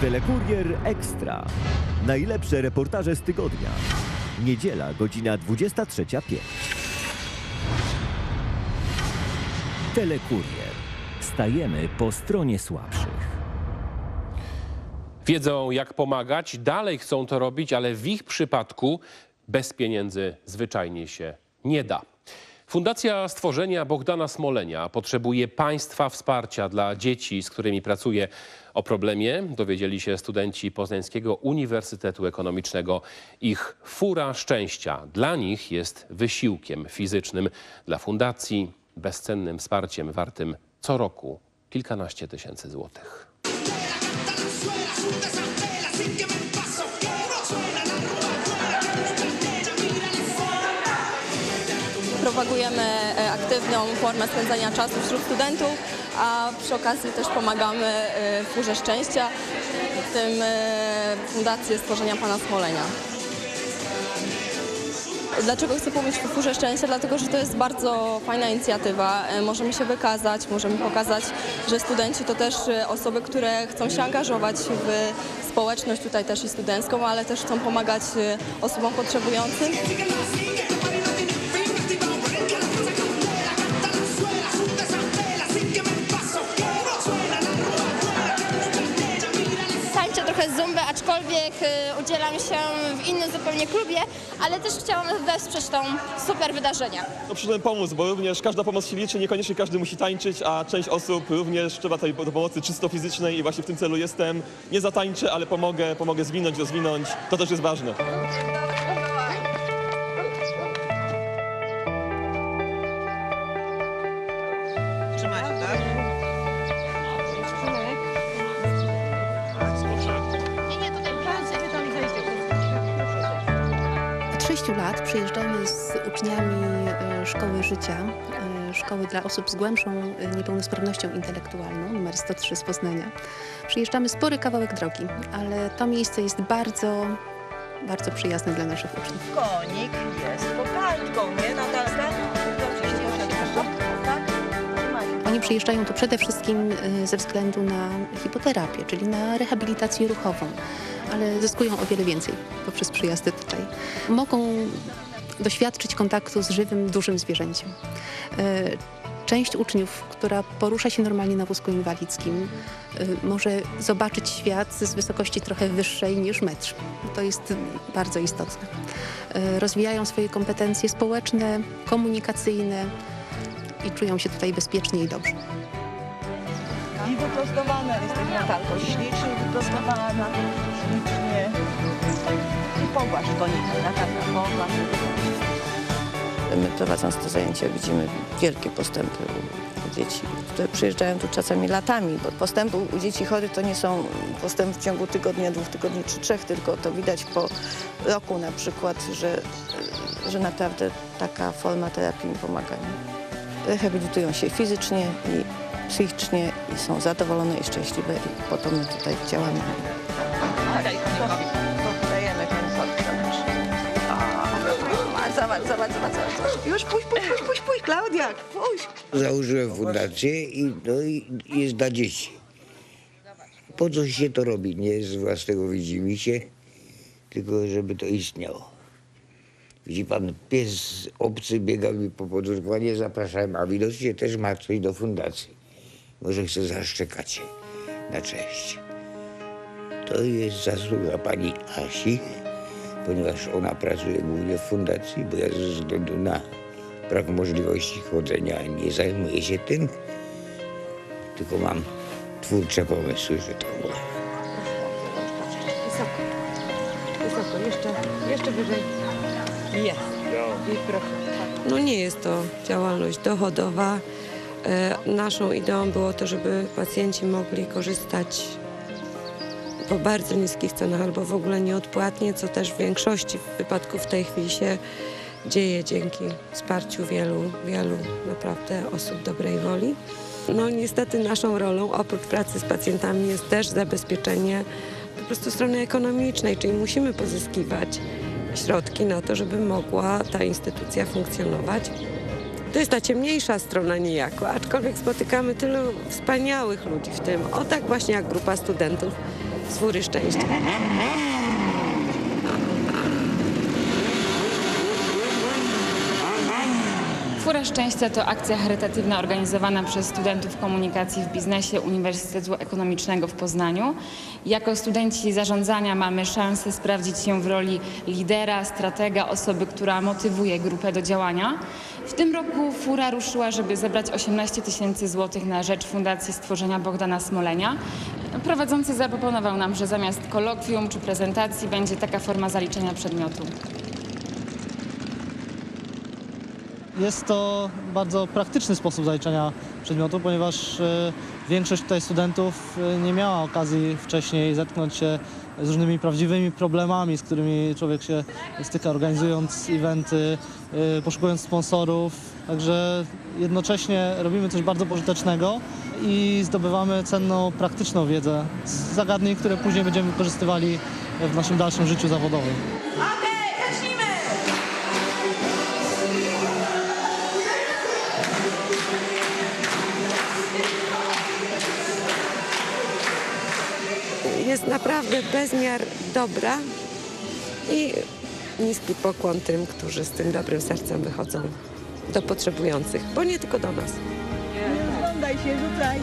Telekurier Ekstra. Najlepsze reportaże z tygodnia. Niedziela, godzina 23.05. Telekurier. Stajemy po stronie słabszych. Wiedzą, jak pomagać, dalej chcą to robić, ale w ich przypadku bez pieniędzy zwyczajnie się nie da. Fundacja Stworzenia Bogdana Smolenia potrzebuje państwa wsparcia dla dzieci, z którymi pracuje. O problemie dowiedzieli się studenci Poznańskiego Uniwersytetu Ekonomicznego. Ich fura szczęścia dla nich jest wysiłkiem fizycznym, dla fundacji bezcennym wsparciem wartym co roku kilkanaście tysięcy złotych. Propagujemy e, aktywną formę spędzania czasu wśród studentów, a przy okazji też pomagamy e, Furze Szczęścia, w tym e, Fundacji Stworzenia Pana Smolenia. Dlaczego chcę powiedzieć o Furze Szczęścia? Dlatego, że to jest bardzo fajna inicjatywa. Możemy się wykazać, możemy pokazać, że studenci to też osoby, które chcą się angażować w społeczność tutaj też i studencką, ale też chcą pomagać osobom potrzebującym. Aczkolwiek y, udzielam się w innym zupełnie klubie, ale też chciałam wesprzeć tą super wydarzenie. No, przyszedłem pomóc, bo również każda pomoc się liczy, niekoniecznie każdy musi tańczyć, a część osób również trzeba tej do pomocy czysto fizycznej i właśnie w tym celu jestem. Nie zatańczę, ale pomogę, pomogę zwinąć, rozwinąć. To też jest ważne. Trzymajcie, tak? 6 lat przyjeżdżamy z uczniami e, Szkoły Życia, e, Szkoły dla osób z głębszą e, niepełnosprawnością intelektualną, numer 103 z Poznania. Przyjeżdżamy spory kawałek drogi, ale to miejsce jest bardzo, bardzo przyjazne dla naszych uczniów. Konik jest pokańczką, nie Natalka? Oni przyjeżdżają tu przede wszystkim ze względu na hipoterapię, czyli na rehabilitację ruchową, ale zyskują o wiele więcej poprzez przyjazdy tutaj. Mogą doświadczyć kontaktu z żywym, dużym zwierzęciem. E, Część uczniów, która porusza się normalnie na wózku inwalidzkim, e, może zobaczyć świat z wysokości trochę wyższej niż metr. To jest bardzo istotne. E, Rozwijają swoje kompetencje społeczne, komunikacyjne, i czują się tutaj bezpiecznie i dobrze. I wyprostowana jesteś Natalko, ślicznie wyprostowana, ślicznie. I pogłasz konika, Natalka, pogłasz. My prowadząc te zajęcia widzimy wielkie postępy u- dzieci, które przyjeżdżają tu czasami latami, bo postępy u dzieci chorych to nie są postępy w ciągu tygodnia, dwóch tygodni czy trzech, tylko to widać po roku na przykład, że, że naprawdę taka forma terapii im pomaga. Nie? Rehabilitują się fizycznie i psychicznie i są zadowolone i szczęśliwe i po to my tutaj działamy. Daj, Dajemy ten. Zobacz, zobacz, zobacz, zobacz. Już pójdź, pójdź, pójdź, pójdź, pójdź, Klaudia, pójdź. Założyłem fundację i, no, i jest dla dzieci. Po co się to robi? Nie z własnego widzimisię, tylko żeby to istniało. Widzi pan, pies obcy biega mi po podwórku, a nie zapraszałem, a widocznie też ma coś do fundacji. Może chce zaszczekać się na cześć. To jest zasługa pani Asi, ponieważ ona pracuje głównie w fundacji, bo ja ze względu na brak możliwości chodzenia nie zajmuję się tym, tylko mam twórcze pomysły, że tak powiem. Wysoko. Wysoko, jeszcze, jeszcze wyżej. Jest. I proszę. No nie jest to działalność dochodowa. E, Naszą ideą było to, żeby pacjenci mogli korzystać po bardzo niskich cenach albo w ogóle nieodpłatnie, co też w większości wypadków w tej chwili się dzieje dzięki wsparciu wielu, wielu naprawdę osób dobrej woli. No niestety naszą rolą oprócz pracy z pacjentami jest też zabezpieczenie po prostu strony ekonomicznej, czyli musimy pozyskiwać środki na to, żeby mogła ta instytucja funkcjonować. To jest ta ciemniejsza strona niejako, aczkolwiek spotykamy tylu wspaniałych ludzi w tym, o tak właśnie jak grupa studentów, z Fury Szczęścia. Fura Szczęścia to akcja charytatywna organizowana przez studentów komunikacji w biznesie Uniwersytetu Ekonomicznego w Poznaniu. Jako studenci zarządzania mamy szansę sprawdzić się w roli lidera, stratega, osoby, która motywuje grupę do działania. W tym roku Fura ruszyła, żeby zebrać 18 tysięcy złotych na rzecz Fundacji Stworzenia Bogdana Smolenia. Prowadzący zaproponował nam, że zamiast kolokwium czy prezentacji będzie taka forma zaliczenia przedmiotu. Jest to bardzo praktyczny sposób zaliczenia przedmiotu, ponieważ e, większość tutaj studentów e, nie miała okazji wcześniej zetknąć się z różnymi prawdziwymi problemami, z którymi człowiek się styka, organizując eventy, e, poszukując sponsorów. Także jednocześnie robimy coś bardzo pożytecznego i zdobywamy cenną, praktyczną wiedzę z zagadnień, które później będziemy wykorzystywali w naszym dalszym życiu zawodowym. Bezmiar dobra i niski pokłon tym, którzy z tym dobrym sercem wychodzą do potrzebujących, bo nie tylko do nas. Oglądaj się, rzucaj.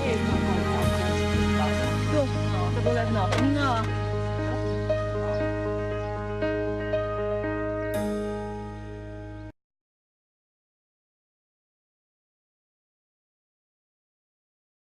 Tu, to było no. No.